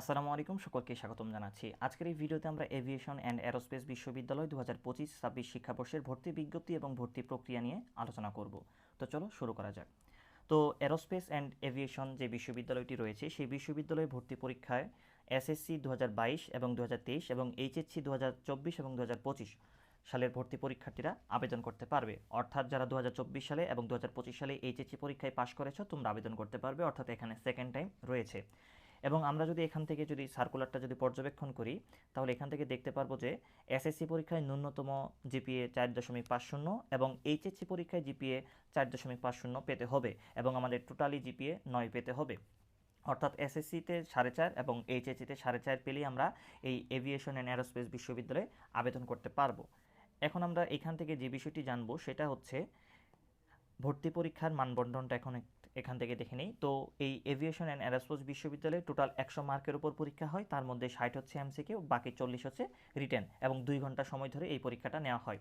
আসসালামু আলাইকুম, সকলকে স্বাগতম জানাচ্ছি। আজকের এই ভিডিওতে আমরা এভিয়েশন অ্যান্ড এরোস্পেস বিশ্ববিদ্যালয় দু হাজার পঁচিশ ছাব্বিশ শিক্ষাবর্ষের ভর্তি বিজ্ঞপ্তি এবং ভর্তি প্রক্রিয়া নিয়ে আলোচনা করব। তো চলো শুরু করা যাক। তো এরোস্পেস অ্যান্ড এভিয়েশন যে বিশ্ববিদ্যালয়টি রয়েছে, সেই বিশ্ববিদ্যালয়ে ভর্তি পরীক্ষায় এসএসসি দু হাজার বাইশ এবং দু হাজার তেইশ এবং এইচএসসি দু হাজার চব্বিশ এবং দু হাজার পঁচিশ সালের ভর্তি পরীক্ষার্থীরা আবেদন করতে পারবে। অর্থাৎ যারা দু হাজার চব্বিশ সালে এবং দু হাজার পঁচিশ সালে এইচএসসি পরীক্ষায় পাশ করেছ, তোমরা আবেদন করতে পারবে। অর্থাৎ এখানে সেকেন্ড টাইম রয়েছে। এবং আমরা যদি এখান থেকে যদি সার্কুলারটা যদি পর্যবেক্ষণ করি, তাহলে এখান থেকে দেখতে পারব যে এসএসসি পরীক্ষায় ন্যূনতম জিপিএ চার দশমিক পাঁচ শূন্য এবং এইচএসসি পরীক্ষায় জিপিএ চার দশমিক পাঁচ শূন্য পেতে হবে এবং আমাদের টোটালি জিপিএ নয় পেতে হবে। অর্থাৎ এসএসসিতে সাড়ে চার এবং এইচএসসিতে সাড়ে চার পেলেই আমরা এই এভিয়েশন অ্যান্ড অ্যারোস্পেস বিশ্ববিদ্যালয়ে আবেদন করতে পারব। এখন আমরা এখান থেকে যে বিষয়টি জানব, সেটা হচ্ছে ভর্তি পরীক্ষার মানবন্ধনটা এখন এখান থেকে দেখে নিই। তো এই এভিয়েশন অ্যান্ড অ্যারোস্পেস বিশ্ববিদ্যালয়ে টোটাল একশো মার্কের উপর পরীক্ষা হয়। তার মধ্যে ষাট হচ্ছে এমসিকিউ বাকি চল্লিশ হচ্ছে রিটেন এবং দুই ঘণ্টা সময় ধরে এই পরীক্ষাটা নেওয়া হয়।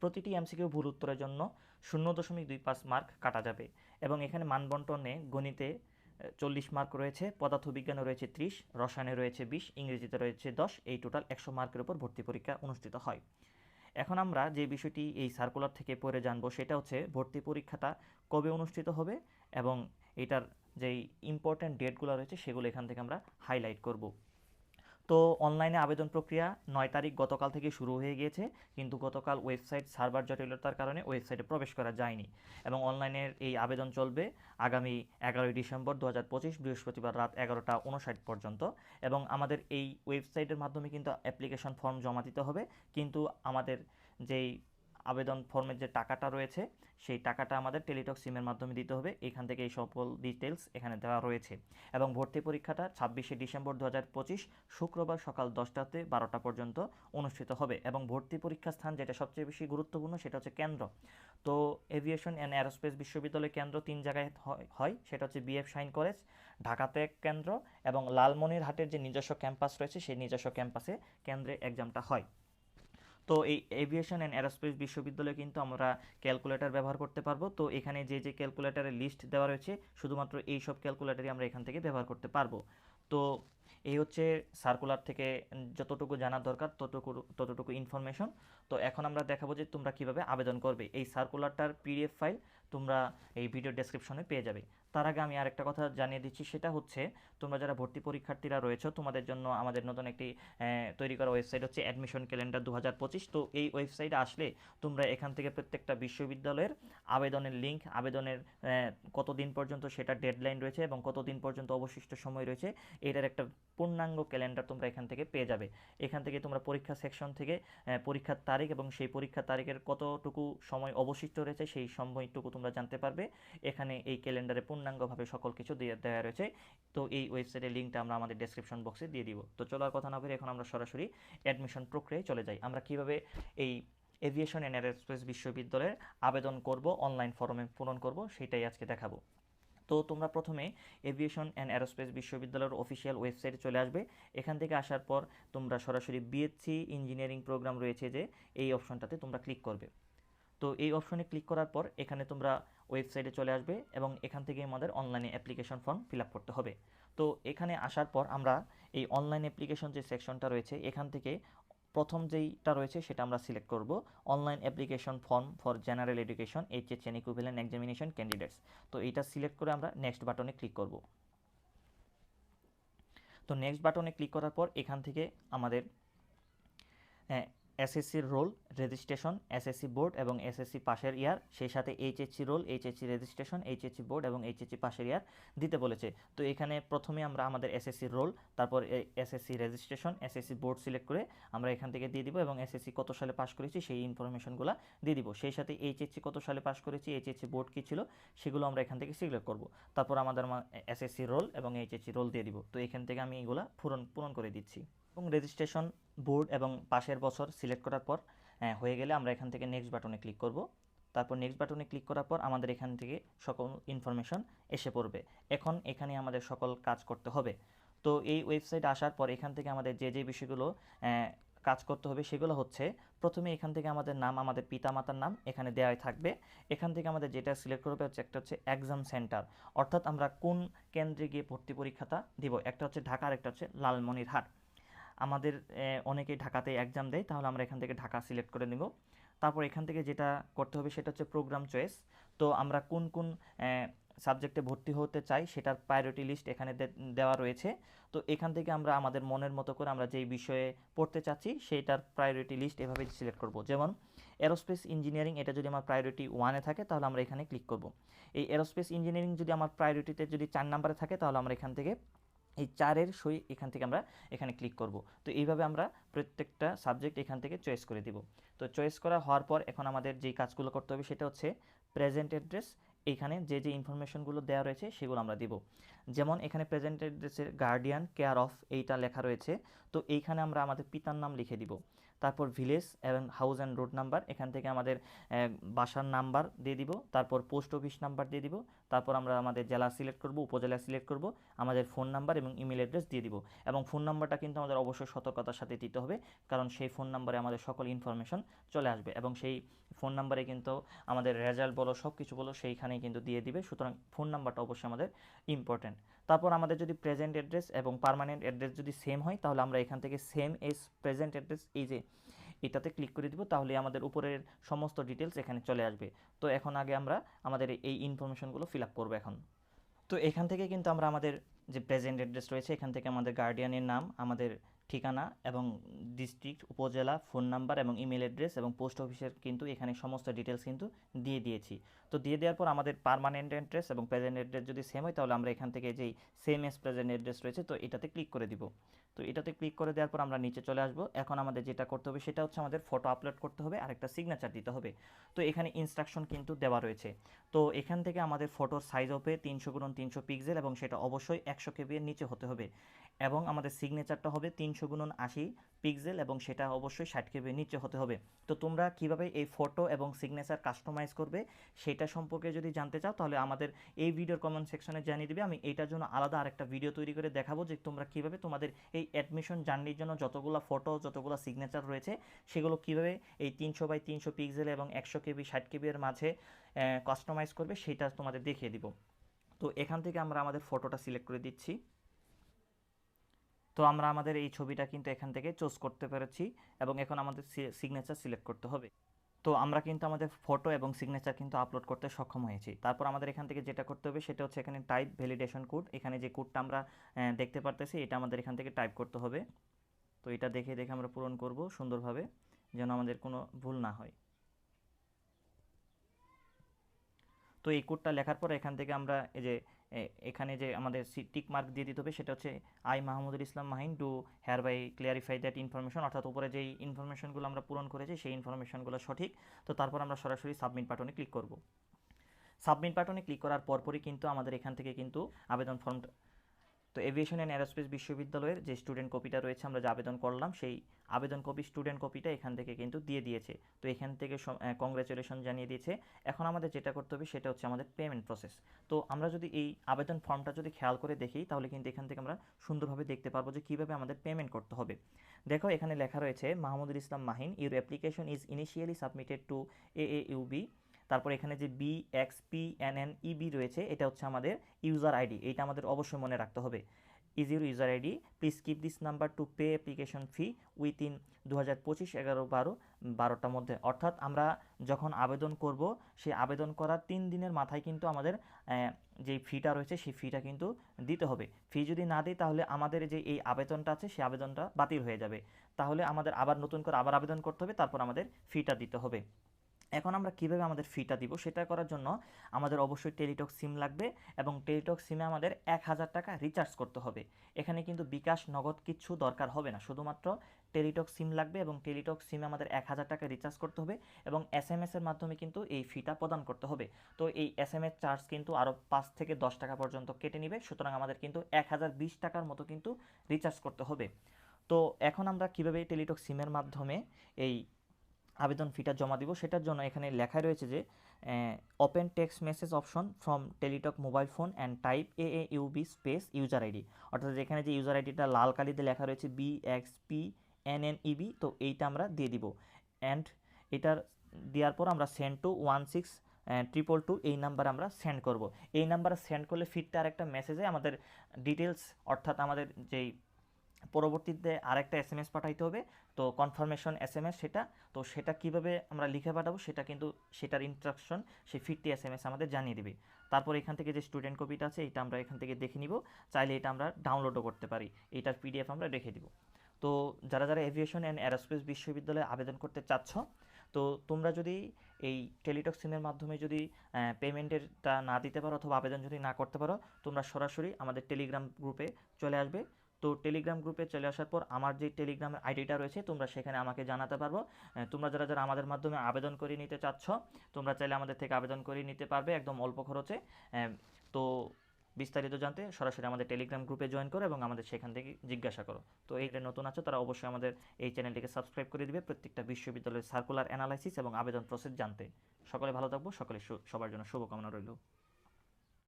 প্রতিটি এমসিকিউ ভুল উত্তরের জন্য শূন্য দশমিক দুই পাঁচ মার্ক কাটা যাবে এবং এখানে মানবন্টনে গণিতে চল্লিশ মার্ক রয়েছে, পদার্থবিজ্ঞানে রয়েছে ত্রিশ, রসায়নে রয়েছে বিশ, ইংরেজিতে রয়েছে দশ। এই টোটাল একশো মার্কের উপর ভর্তি পরীক্ষা অনুষ্ঠিত হয়। এখন আমরা যে বিষয়টি এই সার্কুলার থেকে পড়ে জানব সেটা হচ্ছে ভর্তি পরীক্ষাটা কবে অনুষ্ঠিত হবে এবং এটার যেই ইম্পর্ট্যান্ট ডেটগুলো রয়েছে সেগুলো এখান থেকে আমরা হাইলাইট করব। তো অনলাইনে আবেদন প্রক্রিয়া নয় তারিখ গতকাল থেকে শুরু হয়ে গিয়েছে, কিন্তু গতকাল ওয়েবসাইট সার্ভার জটিলতার কারণে ওয়েবসাইটে প্রবেশ করা যায়নি এবং অনলাইনের এই আবেদন চলবে আগামী এগারোই ডিসেম্বর দু হাজার পঁচিশ বৃহস্পতিবার রাত এগারোটা উনষাট পর্যন্ত। এবং আমাদের এই ওয়েবসাইটের মাধ্যমে কিন্তু অ্যাপ্লিকেশন ফর্ম জমা দিতে হবে, কিন্তু আমাদের যেই আবেদন ফর্মের যে টাকাটা রয়েছে, সেই টাকাটা আমাদের টেলিটক সিমের মাধ্যমে দিতে হবে। এখান থেকে এই সকল ডিটেলস এখানে দেওয়া রয়েছে। এবং ভর্তি পরীক্ষাটা ছাব্বিশে ডিসেম্বর দু হাজার পঁচিশ শুক্রবার সকাল দশটাতে বারোটা পর্যন্ত অনুষ্ঠিত হবে। এবং ভর্তি পরীক্ষা স্থান যেটা সবচেয়ে বেশি গুরুত্বপূর্ণ সেটা হচ্ছে কেন্দ্র। তো এভিয়েশন অ্যান্ড অ্যারোস্পেস বিশ্ববিদ্যালয় কেন্দ্র তিন জায়গায় হয়- সেটা হচ্ছে বিএফ সাইন কলেজ ঢাকাতে এক কেন্দ্র এবং লালমনিরহাটের যে নিজস্ব ক্যাম্পাস রয়েছে, সেই নিজস্ব ক্যাম্পাসে কেন্দ্রে এক্সামটা হয়। তো এই এভিয়েশন অ্যান্ড অ্যারোস্পেস বিশ্ববিদ্যালয়ে কিন্তু আমরা ক্যালকুলেটর ব্যবহার করতে পারব। তো এখানে যে যে ক্যালকুলেটারের লিস্ট দেওয়া রয়েছে, শুধুমাত্র এই সব ক্যালকুলেটারই আমরা এখান থেকে ব্যবহার করতে পারব। তো এই হচ্ছে সার্কুলার থেকে যতটুকু জানার দরকার, ততটুকু ততটুকু ইনফরমেশন তো এখন আমরা দেখাবো যে তোমরা কীভাবে আবেদন করবে। এই সার্কুলারটার পিডিএফ ফাইল তোমরা এই ভিডিও ডেসক্রিপশনে পেয়ে যাবে। তার আগে আমি আরেকটা কথা জানিয়ে দিচ্ছি, সেটা হচ্ছে তোমরা যারা ভর্তি পরীক্ষার্থীরা রয়েছে, তোমাদের জন্য আমাদের নতুন একটি তৈরি করা ওয়েবসাইট হচ্ছে অ্যাডমিশন ক্যালেন্ডার দু হাজার পঁচিশ। তো এই ওয়েবসাইটে আসলে তোমরা এখান থেকে প্রত্যেকটা বিশ্ববিদ্যালয়ের আবেদনের লিঙ্ক আবেদনের কতদিন পর্যন্ত সেটা ডেডলাইন রয়েছে এবং কতদিন পর্যন্ত অবশিষ্ট সময় রয়েছে, এটার একটা পূর্ণাঙ্গ ক্যালেন্ডার তোমরা এখান থেকে পেয়ে যাবে। এখান থেকে তোমরা পরীক্ষা সেকশন থেকে পরীক্ষার তারিখ এবং সেই পরীক্ষার তারিখের কতটুকু সময় অবশিষ্ট রয়েছে সেই সময়টুকু তোমরা জানতে পারবে। এখানে এই ক্যালেন্ডারে পূর্ণাঙ্গভাবে সকল কিছু দিয়ে দেওয়া রয়েছে। তো এই ওয়েবসাইটের লিঙ্কটা আমরা আমাদের ডেসক্রিপশন বক্সে দিয়ে দিব। তো চলো আর কথা না বলে এখন আমরা সরাসরি অ্যাডমিশন প্রক্রিয়ায় চলে যাই। আমরা কীভাবে এই এভিয়েশন অ্যান্ড এরোস্পেস বিশ্ববিদ্যালয়ের আবেদন করব অনলাইন ফর্মে পূরণ করব, সেটাই আজকে দেখাবো। তো তোমরা প্রথমে এভিয়েশন অ্যান্ড অ্যারোস্পেস বিশ্ববিদ্যালয়ের অফিসিয়াল ওয়েবসাইটে চলে আসবে। এখান থেকে আসার পর তোমরা সরাসরি বিএসসি ইঞ্জিনিয়ারিং প্রোগ্রাম রয়েছে যে এই অপশনটাতে তোমরা ক্লিক করবে। তো এই অপশনে ক্লিক করার পর এখানে তোমরা ওয়েবসাইটে চলে আসবে এবং এখান থেকে আমাদের অনলাইনে অ্যাপ্লিকেশন ফর্ম ফিল করতে হবে। তো এখানে আসার পর আমরা এই অনলাইন অ্যাপ্লিকেশন যে সেকশনটা রয়েছে, এখান থেকে প্রথম যেইটা রয়েছে সেটা আমরা সিলেক্ট করব। Online application form for general education HS and equivalent examination candidates তো এইটা সিলেক্ট করে আমরা নেক্সট বাটনে ক্লিক করব। তো নেক্সট বাটনে ক্লিক করার পর এখান থেকে আমাদের এসএসসির রোল রেজিস্ট্রেশন এসএসসি বোর্ড এবং এসএসসি পাশের ইয়ার। সেই সাথে HSC roll, HSC registration HSC board এবং এইচএসসি পাশের ইয়ার দিতে বলেছে। তো এখানে প্রথমে আমরা আমাদের এসএসসি রোল, তারপর SSC registration SSC board select করে আমরা এখান থেকে দিয়ে দিব এবং এসএসসি কত সালে পাশ করেছি সেই ইনফরমেশনগুলো দিয়ে দিব। সেই সাথে এইচএসসি কত সালে পাশ করেছি, এইচএসসি বোর্ড কী ছিল সেগুলো আমরা এখান থেকে সিলেক্ট করব। তারপর আমাদের এসএসসি রোল এবং এইচএসসি রোল দিয়ে দিব। তো এখান থেকে আমি এগুলা পূরণ পূরণ করে দিচ্ছি। এবং রেজিস্ট্রেশন বোর্ড এবং পাশের বছর সিলেক্ট করার পর হ্যাঁ, হয়ে গেলে আমরা এখান থেকে নেক্সট বাটনে ক্লিক করব। তারপর নেক্সট বাটনে ক্লিক করার পর আমাদের এখান থেকে সকল ইনফরমেশন এসে পড়বে। এখন এখানে আমাদের সকল কাজ করতে হবে। তো এই ওয়েবসাইট আসার পর এখান থেকে আমাদের যে যে বিষয়গুলো কাজ করতে হবে সেগুলো হচ্ছে প্রথমে এখান থেকে আমাদের নাম আমাদের পিতামাতার নাম এখানে দেওয়াই থাকবে। এখান থেকে আমাদের যেটা সিলেক্ট করবে হচ্ছে একটা হচ্ছে এক্সাম সেন্টার অর্থাৎ আমরা কোন কেন্দ্রে গিয়ে ভর্তি পরীক্ষাটা দিব? একটা হচ্ছে ঢাকা আর একটা হচ্ছে লালমনিরহাট। আমাদের অনেকেই ঢাকাতে এক্সাম দেয়, তাহলে আমরা এখান থেকে ঢাকা সিলেক্ট করে নেব। তারপর এখান থেকে যেটা করতে হবে সেটা হচ্ছে প্রোগ্রাম চয়েস তো আমরা কোন কোন সাবজেক্টে ভর্তি হতে চাই সেটার প্রায়োরিটি লিস্ট এখানে দেওয়া রয়েছে। তো এখান থেকে আমরা আমাদের মনের মতো করে আমরা যেই বিষয়ে পড়তে চাচ্ছি সেইটার প্রায়োরিটি লিস্ট এভাবে সিলেক্ট করব। যেমন এরোস্পেস ইঞ্জিনিয়ারিং এটা যদি আমার প্রায়োরিটি ওয়ানে থাকে, তাহলে আমরা এখানে ক্লিক করব। এই এরোস্পেস ইঞ্জিনিয়ারিং যদি আমার প্রায়োরিটিতে যদি চার নাম্বারে থাকে, তাহলে আমরা এখান থেকে এই চারের সই এখান থেকে আমরা এখানে ক্লিক করব। তো এইভাবে আমরা প্রত্যেকটা সাবজেক্ট এখান থেকে চয়েস করে দিব। তো চয়েস করা হওয়ার পর এখন আমাদের যে কাজগুলো করতে হবে সেটা হচ্ছে প্রেজেন্ট অ্যাড্রেস এখানে যে যে ইনফরমেশনগুলো দেওয়া রয়েছে সেগুলো আমরা দিব। যেমন এখানে প্রেজেন্ট অ্যাড্রেসের গার্ডিয়ান কেয়ার অফ এইটা লেখা রয়েছে। তো এইখানে আমরা আমাদের পিতার নাম লিখে দিব। তারপর ভিলেজ এবং হাউস অ্যান্ড রোড নাম্বার এখান থেকে আমাদের বাসার নাম্বার দিয়ে দিব। তারপর পোস্ট অফিস নাম্বার দিয়ে দিব। তারপর আমরা আমাদের জেলা সিলেক্ট করব, উপজেলা সিলেক্ট করব, আমাদের ফোন নাম্বার এবং ইমেল অ্যাড্রেস দিয়ে দিব। এবং ফোন নাম্বারটা কিন্তু আমাদের অবশ্যই সতর্কতার সাথে দিতে হবে, কারণ সেই ফোন নাম্বারে আমাদের সকল ইনফরমেশন চলে আসবে এবং সেই ফোন নাম্বারে কিন্তু আমাদের রেজাল্ট বলো সব কিছু বলো, সেইখানেই কিন্তু দিয়ে দিবে। সুতরাং ফোন নাম্বারটা অবশ্যই আমাদের ইম্পর্ট্যান্ট তারপর আমাদের যদি প্রেজেন্ট অ্যাড্রেস এবং পারমানেন্ট অ্যাড্রেস যদি সেম হয়, তাহলে আমরা এখান থেকে সেম এস প্রেজেন্ট অ্যাড্রেস এই যে এটাতে ক্লিক করে দিব তাহলে আমাদের উপরের সমস্ত ডিটেলস এখানে চলে আসবে। তো এখন আগে আমরা আমাদের এই ইনফরমেশনগুলো ফিল আপ করব এখন। তো এখান থেকে কিন্তু আমরা আমাদের যে প্রেজেন্ট অ্যাড্রেস রয়েছে, এখান থেকে আমাদের গার্ডিয়ানের নাম, আমাদের ঠিকানা এবং ডিস্ট্রিক্ট উপজেলা ফোন নাম্বার এবং ইমেল অ্যাড্রেস এবং পোস্ট অফিসের কিন্তু এখানে সমস্ত ডিটেলস কিন্তু দিয়ে দিয়েছি। তো দিয়ে দেওয়ার পর আমাদের পারমানেন্ট অ্যাড্রেস এবং প্রেজেন্ট অ্যাড্রেস যদি সেম হয়, তাহলে আমরা এখান থেকে যেই সেম এস প্রেজেন্ট অ্যাড্রেস রয়েছে, তো এটাতে ক্লিক করে দিব। তো এটাতে ক্লিক করে দেওয়ার পর আমরা নিচে চলে আসব। এখন আমাদের যেটা করতে হবে, সেটা হচ্ছে আমাদের ফটো আপলোড করতে হবে আর একটা সিগনেচার দিতে হবে। তো এখানে ইনস্ট্রাকশন কিন্তু দেওয়া রয়েছে। তো এখান থেকে আমাদের ফটোর সাইজ হবে তিনশো গুণ তিনশো পিক্সেল এবং সেটা অবশ্যই একশো কেবি এর নিচে হতে হবে। এবং আমাদের সিগনেচারটা হবে তিনশো গুণন আশি পিক্সেল এবং সেটা অবশ্যই ষাট কেবির নিচে হতে হবে। তো তোমরা কীভাবে এই ফটো এবং সিগনেচার কাস্টমাইজ করবে, সেটা সম্পর্কে যদি জানতে চাও, তাহলে আমাদের এই ভিডিওর কমেন্ট সেকশনে জানিয়ে দিবে। আমি এইটার জন্য আলাদা আরেকটা ভিডিও তৈরি করে দেখাবো যে তোমরা কীভাবে তোমাদের এই অ্যাডমিশন জার্নির জন্য যতগুলো ফটো যতগুলো সিগনেচার রয়েছে, সেগুলো কীভাবে এই তিনশো বাই তিনশো পিক্সেল এবং একশো কেবি, ষাট কেবি এর মাঝে কাস্টমাইজ করবে, সেটা তোমাদের দেখিয়ে দিব। তো এখান থেকে আমরা আমাদের ফটোটা সিলেক্ট করে দিচ্ছি। তো আমরা আমাদের এই ছবিটা কিন্তু এখান থেকে চুজ করতে পেরেছি এবং এখন আমাদের সিগনেচার সিলেক্ট করতে হবে। তো আমরা কিন্তু আমাদের ফটো এবং সিগনেচার কিন্তু আপলোড করতে সক্ষম হয়েছি। তারপর আমাদের এখান থেকে যেটা করতে হবে সেটা হচ্ছে এখানে টাইপ ভ্যালিডেশন কোড এখানে যে কোডটা আমরা দেখতে পারতেছি এটা আমাদের এখান থেকে টাইপ করতে হবে। তো এটা দেখে দেখে আমরা পূরণ করব সুন্দরভাবে, যেন আমাদের কোনো ভুল না হয়। তো এই কোডটা লেখার পর এখান থেকে আমরা এই যে এখানে যে আমাদের টিক মার্ক দিয়ে দিতে হবে, সেটা হচ্ছে I Mahmudul Islam Mahin to hereby clarify that information অর্থাৎ উপরে যেই ইনফরমেশনগুলো আমরা পূরণ করেছি, সেই ইনফরমেশনগুলো সঠিক। তো তারপর আমরা সরাসরি সাবমিট বাটনে ক্লিক করব। সাবমিট বাটনে ক্লিক করার পরপরই কিন্তু আমাদের এখান থেকে কিন্তু আবেদন ফর্মটা তো এভিয়েশন অ্যান্ড অ্যারোস্পেস বিশ্ববিদ্যালয়ের যে স্টুডেন্ট কপিটা রয়েছে আমরা যে আবেদন করলাম, সেই আবেদন কপি স্টুডেন্ট কপিটা এখান থেকে কিন্তু দিয়ে দিয়েছে। তো এখান থেকে কংগ্রেচুলেশন জানিয়ে দিয়েছে। এখন আমাদের যেটা করতে হবে সেটা হচ্ছে আমাদের পেমেন্ট প্রসেস তো আমরা যদি এই আবেদন ফর্মটা যদি খেয়াল করে দেখি, তাহলে কিন্তু এখান থেকে আমরা সুন্দরভাবে দেখতে পারব যে কীভাবে আমাদের পেমেন্ট করতে হবে। দেখো, এখানে লেখা রয়েছে, Mahmudul Islam Mahin your application is initially submitted to A UB তারপর এখানে যে B X P N N EB রয়েছে, এটা হচ্ছে আমাদের ইউজার আইডি এইটা আমাদের অবশ্যই মনে রাখতে হবে। Is your user ID please keep this number to pay application fee within দু হাজার পঁচিশ এগারো বারো, বারোটার মধ্যে। অর্থাৎ আমরা যখন আবেদন করব, সেই আবেদন করার তিন দিনের মাথায় কিন্তু আমাদের যে ফিটা রয়েছে, সেই ফিটা কিন্তু দিতে হবে। ফি যদি না দিই, তাহলে আমাদের যে এই আবেদনটা আছে, সেই আবেদনটা বাতিল হয়ে যাবে। তাহলে আমাদের আবার নতুন করে আবার আবেদন করতে হবে, তারপর আমাদের ফিটা দিতে হবে। এখন আমরা কীভাবে আমাদের ফিটা দিব সেটা করার জন্য আমাদের অবশ্যই টেলিটক সিম লাগবে এবং টেলিটক সিমে আমাদের এক হাজার টাকা রিচার্জ করতে হবে। এখানে কিন্তু বিকাশ নগদ কিচ্ছু দরকার হবে না, শুধুমাত্র টেলিটক সিম লাগবে এবং টেলিটক সিমে আমাদের এক হাজার টাকা রিচার্জ করতে হবে এবং এস এম এসের মাধ্যমে কিন্তু এই ফিটা প্রদান করতে হবে। তো এই এস এম এস চার্জ কিন্তু আরও পাঁচ থেকে দশ টাকা পর্যন্ত কেটে নিবে, সুতরাং আমাদের কিন্তু এক হাজার বিশ টাকার মতো কিন্তু রিচার্জ করতে হবে। তো এখন আমরা কীভাবে টেলিটক সিমের মাধ্যমে এই আবেদন ফিটা জমা দিব। সেটার জন্য এখানে লেখায় রয়েছে যে open text message option from Teletalk mobile phone and type A A UB space user ID অর্থাৎ এখানে যে ইউজার আইডিটা লাল কালিতে লেখা রয়েছে B X P N N EB তো এইটা আমরা দিয়ে দিব। অ্যান্ড এটার দেওয়ার পর আমরা send to one six triple two এই নাম্বারে আমরা সেন্ড করব। এই নাম্বারে সেন্ড করলে ফিরতে আরেকটা মেসেজে আমাদের ডিটেলস অর্থাৎ আমাদের যেই পরবর্তীতে আরেকটা এস এম এস পাঠাইতে হবে। তো কনফার্মেশন এস এম এস সেটা। তো সেটা কীভাবে আমরা লিখে পাঠাবো সেটা কিন্তু সেটার ইনস্ট্রাকশন সেই ফিফটি এস এম এস আমাদের জানিয়ে দেবে। তারপর এখান থেকে যে স্টুডেন্ট কপিটা আছে, এটা আমরা এখান থেকে দেখে নিব। চাইলে এটা আমরা ডাউনলোডও করতে পারি। এটার পিডিএফ আমরা রেখে দিব। তো যারা যারা এভিয়েশন অ্যান্ড অ্যারোস্পেস বিশ্ববিদ্যালয়ে আবেদন করতে চাচ্ছ, তো তোমরা যদি এই টেলিটক্সিনের মাধ্যমে যদি পেমেন্টেরটা না দিতে পারো অথবা আবেদন যদি না করতে পারো, তোমরা সরাসরি আমাদের টেলিগ্রাম গ্রুপে চলে আসবে। তো টেলিগ্রাম গ্রুপে চলে আসার পর আমার যে টেলিগ্রামের আইডিটা রয়েছে, তোমরা সেখানে আমাকে জানাতে পারব। তোমরা যারা যারা আমাদের মাধ্যমে আবেদন করে নিতে চাচ্ছ, তোমরা চাইলে আমাদের থেকে আবেদন করে নিতে পারবে একদম অল্প খরচে। তো বিস্তারিত জানতে সরাসরি আমাদের টেলিগ্রাম গ্রুপে জয়েন করো এবং আমাদের সেখান থেকে জিজ্ঞাসা করো। তো এইটা নতুন আছো, তারা অবশ্যই আমাদের এই চ্যানেলটিকে সাবস্ক্রাইব করে দিবে প্রত্যেকটা বিশ্ববিদ্যালয়ের সার্কুলার অ্যানালাইসিস এবং আবেদন প্রসেস জানতে। সকলে ভালো থাকব, সকলে সবার জন্য শুভকামনা রইল।